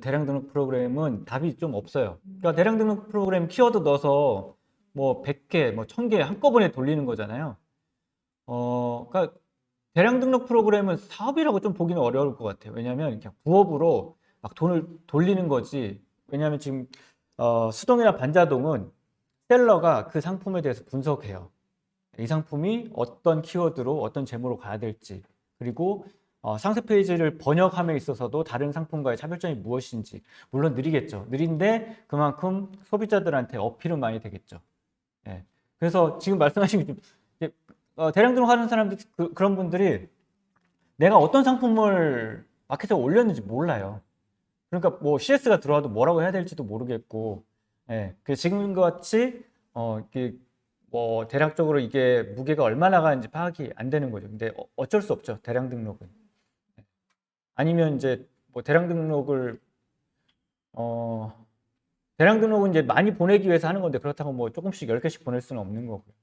대량 등록 프로그램은 답이 좀 없어요. 그러니까 대량 등록 프로그램 키워드 넣어서 뭐 100개, 뭐 1000개 한꺼번에 돌리는 거잖아요. 어, 그러니까 대량 등록 프로그램은 사업이라고 좀 보기는 어려울 것 같아요. 왜냐하면 그냥 부업으로 막 돈을 돌리는 거지. 왜냐하면 지금 어, 수동이나 반자동은 셀러가 그 상품에 대해서 분석해요. 이 상품이 어떤 키워드로 어떤 제목으로 가야 될지 그리고 어, 상세 페이지를 번역함에 있어서도 다른 상품과의 차별점이 무엇인지 물론 느리겠죠. 느린데 그만큼 소비자들한테 어필은 많이 되겠죠. 예. 그래서 지금 말씀하신 게 좀, 이제, 어, 대량 등록하는 사람들 그, 그런 분들이 내가 어떤 상품을 마켓에 올렸는지 몰라요. 그러니까 뭐 CS가 들어와도 뭐라고 해야 될지도 모르겠고, 예. 그 지금과 같이 어, 이게 뭐 대략적으로 이게 무게가 얼마나 가는지 파악이 안 되는 거죠. 근데 어- 어쩔 수 없죠. 대량 등록은. 예. 아니면 이제 뭐 대량 등록을 어 대량 등록은 이제 많이 보내기 위해서 하는 건데 그렇다고 뭐 조금씩 10개씩 보낼 수는 없는 거고요.